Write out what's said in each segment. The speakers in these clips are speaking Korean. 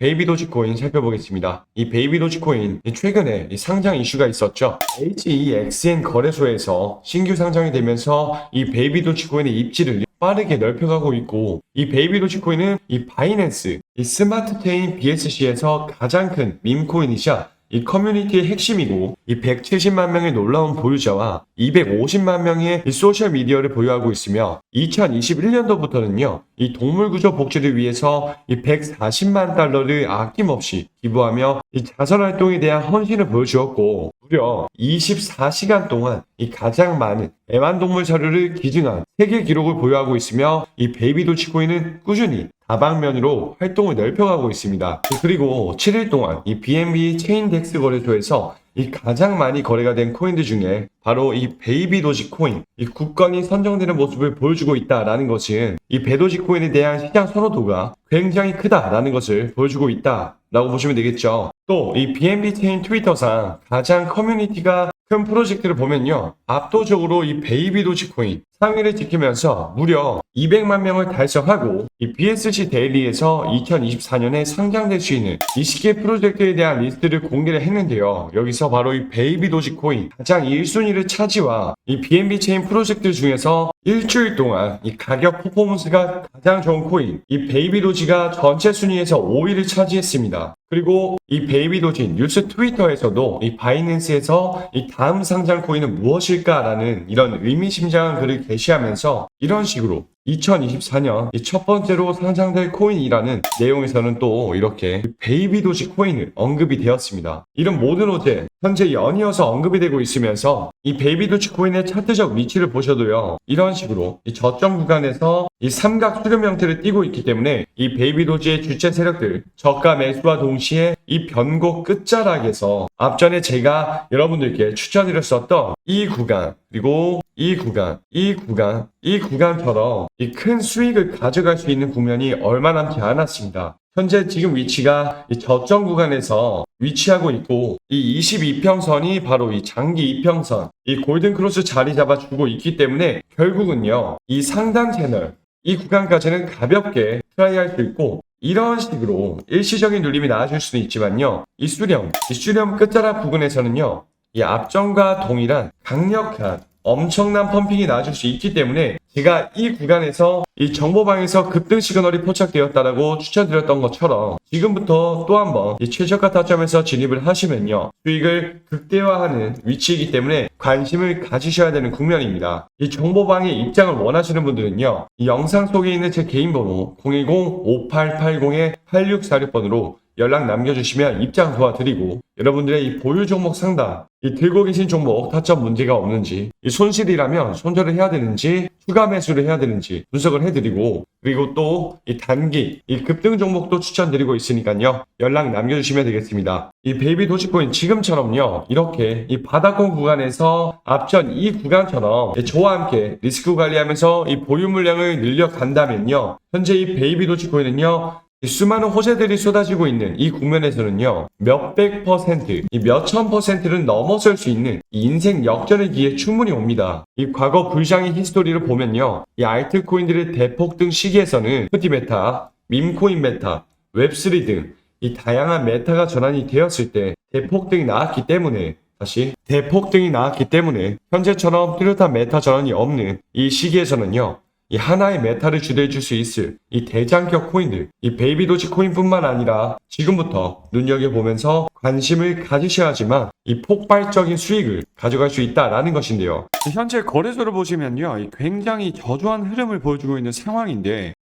베이비 도지코인 살펴보겠습니다. 이 베이비 도지코인 이 최근에 이 상장 이슈가 있었죠. HEXN 거래소에서 신규 상장이 되면서 이 베이비 도지코인의 입지를 빠르게 넓혀가고 있고 이 베이비 도지코인은 이 바이낸스, 이 스마트 체인 BSC에서 가장 큰 밈코인이자 이 커뮤니티의 핵심이고 이 170만 명의 놀라운 보유자와 250만 명의 이 소셜 미디어를 보유하고 있으며 2021년도부터는요 이 동물 구조 복지를 위해서 이 140만 달러를 아낌없이 기부하며 이 자선 활동에 대한 헌신을 보여주었고 무려 24시간 동안 이 가장 많은 애완동물 사료를 기증한 세계 기록을 보유하고 있으며 이 베이비 도치코인은 꾸준히 다방면으로 활동을 넓혀가고 있습니다. 그리고 7일 동안 이 BNB 체인 덱스 거래소에서 이 가장 많이 거래가 된 코인들 중에 바로 이 베이비 도지 코인, 이 국건이 선정되는 모습을 보여주고 있다라는 것은 이 배도지 코인에 대한 시장 선호도가 굉장히 크다라는 것을 보여주고 있다라고 보시면 되겠죠. 또 이 BNB 체인 트위터상 가장 커뮤니티가 큰 프로젝트를 보면요. 압도적으로 이 베이비 도지 코인 3위를 지키면서 무려 200만 명을 달성하고 이 BSC 데일리에서 2024년에 상장될 수 있는 20개 프로젝트에 대한 리스트를 공개를 했는데요. 여기서 바로 이 베이비 도지코인 가장 1순위를 차지와 이 BNB 체인 프로젝트 중에서 일주일 동안 이 가격 퍼포먼스가 가장 좋은 코인 이 베이비 도지가 전체 순위에서 5위를 차지했습니다. 그리고 이 베이비 도지 뉴스 트위터에서도 이 바이낸스에서 이 다음 상장 코인은 무엇일까라는 이런 의미심장한 글을 게시하면서 이런 식으로 2024년 이첫 번째로 상장될 코인이라는 내용에서는 또 이렇게 베이비 도지 코인을 언급이 되었습니다. 이런 모든 호재 현재 연이어서 언급이 되고 있으면서 이 베이비 도지 코인의 차트적 위치를 보셔도요. 이런 식으로 이 저점 구간에서 이 삼각 수렴 형태를 띠고 있기 때문에 이 베이비 도지의 주체 세력들 저가 매수와 동시에 이 변곡 끝자락에서 앞전에 제가 여러분들께 추천드렸었던 이 구간 그리고 이 구간, 이 구간, 이 구간처럼 이 큰 수익을 가져갈 수 있는 국면이 얼마 남지 않았습니다. 현재 지금 위치가 이 저점 구간에서 위치하고 있고 이 22평선이 바로 이 장기 이평선, 이 골든 크로스 자리 잡아주고 있기 때문에 결국은요 이 상단 채널, 이 구간까지는 가볍게 트라이할 수 있고 이런 식으로 일시적인 눌림이 나아질 수는 있지만요 이 수렴, 이 수렴 끝자락 부근에서는요 이 앞전과 동일한 강력한 엄청난 펌핑이 나아질 수 있기 때문에 제가 이 구간에서 이 정보방에서 급등 시그널이 포착되었다라고 추천드렸던 것처럼 지금부터 또 한번 이 최저가 타점에서 진입을 하시면요 수익을 극대화하는 위치이기 때문에 관심을 가지셔야 되는 국면입니다. 이 정보방의 입장을 원하시는 분들은요 이 영상 속에 있는 제 개인 번호 010-5880-8646번으로 연락 남겨주시면 입장 도와드리고 여러분들의 이 보유 종목 상담, 이 들고 계신 종목 타점 문제가 없는지, 이 손실이라면 손절을 해야 되는지, 추가 매수를 해야 되는지 분석을 해 드리고 그리고 또 이 단기, 이 급등 종목도 추천드리고 있으니까요 연락 남겨주시면 되겠습니다. 이 베이비 도시코인 지금처럼요 이렇게 이 바닥권 구간에서 앞전 이 구간처럼 저와 함께 리스크 관리하면서 이 보유 물량을 늘려간다면요 현재 이 베이비 도시코인은요 이 수많은 호재들이 쏟아지고 있는 이 국면에서는요, 몇백 퍼센트, 이 몇천 퍼센트를 넘어설 수 있는 이 인생 역전의 기회 충분히 옵니다. 이 과거 불장의 히스토리를 보면요, 이 알트코인들의 대폭 등 시기에서는 푸티 메타, 밈코인 메타, 웹3 등 이 다양한 메타가 전환이 되었을 때 대폭 등이 나왔기 때문에 다시 대폭 등이 나왔기 때문에 현재처럼 뚜렷한 메타 전환이 없는 이 시기에서는요, 이 하나의 메타를 주도해 줄 수 있을 이 대장격 코인들, 이 베이비 도지 코인뿐만 아니라 지금부터 눈여겨보면서 관심을 가지셔야지만 이 폭발적인 수익을 가져갈 수 있다라는 것인데요. 현재 거래소를 보시면요. 이 굉장히 저조한 흐름을 보여주고 있는 상황인데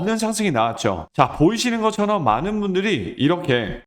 는 상승이 나왔죠. 자 보이시는 것처럼 많은 분들이 이렇게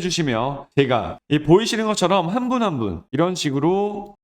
주시면 제가 이 보이시는 것처럼 한 분 한분 이런 식으로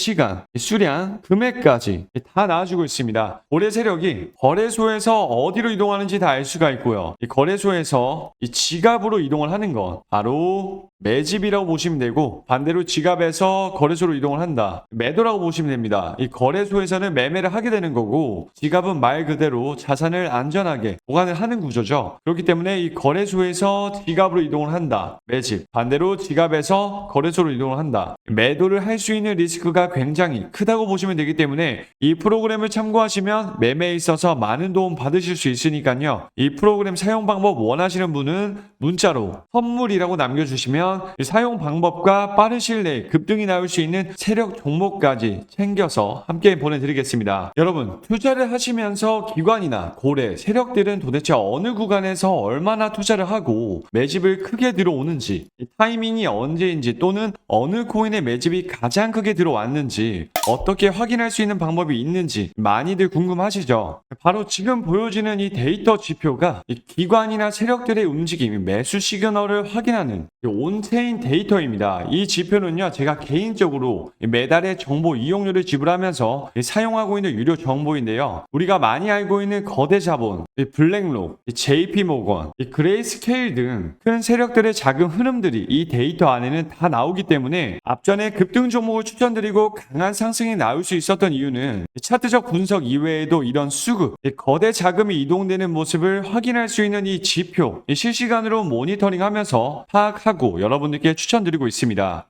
시간, 수량, 금액까지 다 나와주고 있습니다. 올해 세력이 거래소에서 어디로 이동하는지 다 알 수가 있고요. 이 거래소에서 이 지갑으로 이동을 하는 건 바로 매집이라고 보시면 되고 반대로 지갑에서 거래소로 이동을 한다. 매도라고 보시면 됩니다. 이 거래소에서는 매매를 하게 되는 거고 지갑은 말 그대로 자산을 안전하게 보관을 하는 구조죠. 그렇기 때문에 이 거래소에서 지갑으로 이동을 한다. 매집. 반대로 지갑에서 거래소로 이동을 한다. 매도를 할 수 있는 리스크가 굉장히 크다고 보시면 되기 때문에 이 프로그램을 참고하시면 매매에 있어서 많은 도움 받으실 수 있으니까요. 이 프로그램 사용 방법 원하시는 분은 문자로 선물이라고 남겨주시면 이 사용 방법과 빠른 시일 내에 급등이 나올 수 있는 세력 종목까지 챙겨서 함께 보내드리겠습니다. 여러분 투자를 하시면서 기관이나 고래, 세력들은 도대체 어느 구간에서 얼마나 투자를 하고 매집을 크게 들어오는지 이 타이밍이 언제인지 또는 어느 코인의 매집이 가장 크게 들어왔는지 나왔는지 어떻게 확인할 수 있는 방법이 있는지 많이들 궁금하시죠? 바로 지금 보여지는 이 데이터 지표가 이 기관이나 세력들의 움직임, 매수 시그널을 확인하는 이 온체인 데이터입니다. 이 지표는요, 제가 개인적으로 이 매달의 정보 이용료를 지불하면서 이 사용하고 있는 유료 정보인데요. 우리가 많이 알고 있는 거대 자본, 이 블랙록, 이 JP 모건, 이 그레이스케일 등 큰 세력들의 자금 흐름들이 이 데이터 안에는 다 나오기 때문에 앞전에 급등 종목을 추천드리고 강한 상승이 나올 수 있었던 이유는 이 차트적 분석 이외에도 이런 수급, 이 거대 자금이 이동되는 모습을 확인할 수 있는 이 지표, 이 실시간으로 모니터링하면서 파악하고 여러분들께 추천드리고 있습니다.